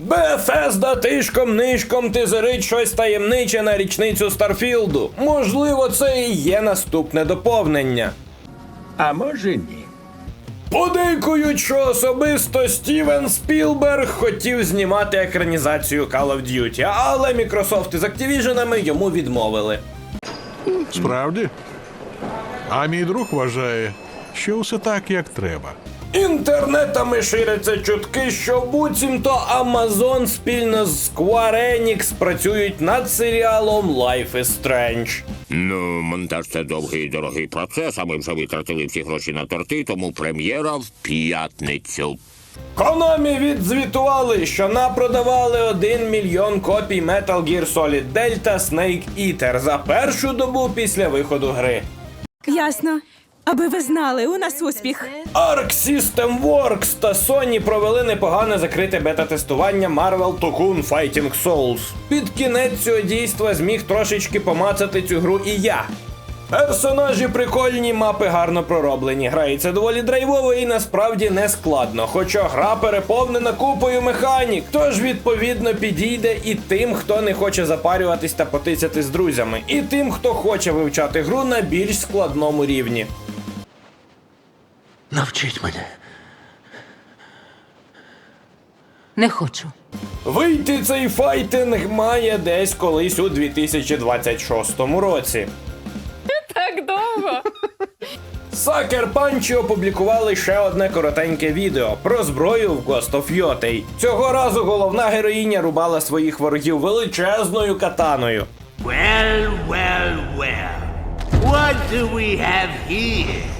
Бефезда тишком нишком тизерить щось таємниче на річницю Старфілду. Можливо, це і є наступне доповнення. А може ні. Подейкують, що особисто Стівен Спілберг хотів знімати екранізацію Call of Duty, але Microsoft із Activision йому відмовили. Справді? А мій друг вважає, що все так, як треба. Інтернетами ширяться чутки, що буцімто Amazon спільно з Square Enix працюють над серіалом Life is Strange. Ну, монтаж це довгий і дорогий процес, а ми вже витратили всі гроші на торти, тому прем'єра в п'ятницю. Konami відзвітували, що напродавали 1 мільйон копій Metal Gear Solid Delta Snake Eater за першу добу після виходу гри. Ясно. Аби ви знали, у нас успіх. Arc System Works та Sony провели непогане закрите бета-тестування Marvel Tokun Fighting Souls. Під кінець цього дійства зміг трошечки помацати цю гру і я. Персонажі прикольні, мапи гарно пророблені. Грається доволі драйвово і насправді не складно. Хоча гра переповнена купою механік, тож відповідно підійде і тим, хто не хоче запарюватись та потисяти з друзями, і тим, хто хоче вивчати гру на більш складному рівні. Навчіть мене. Не хочу. Вийти цей файтинг має десь колись у 2026 році. Так довго. Сакер Панчі опублікували ще одне коротеньке відео про зброю в Ghost of Yotei. Цього разу головна героїня рубала своїх ворогів величезною катаною. Well, well, well. What do we have here?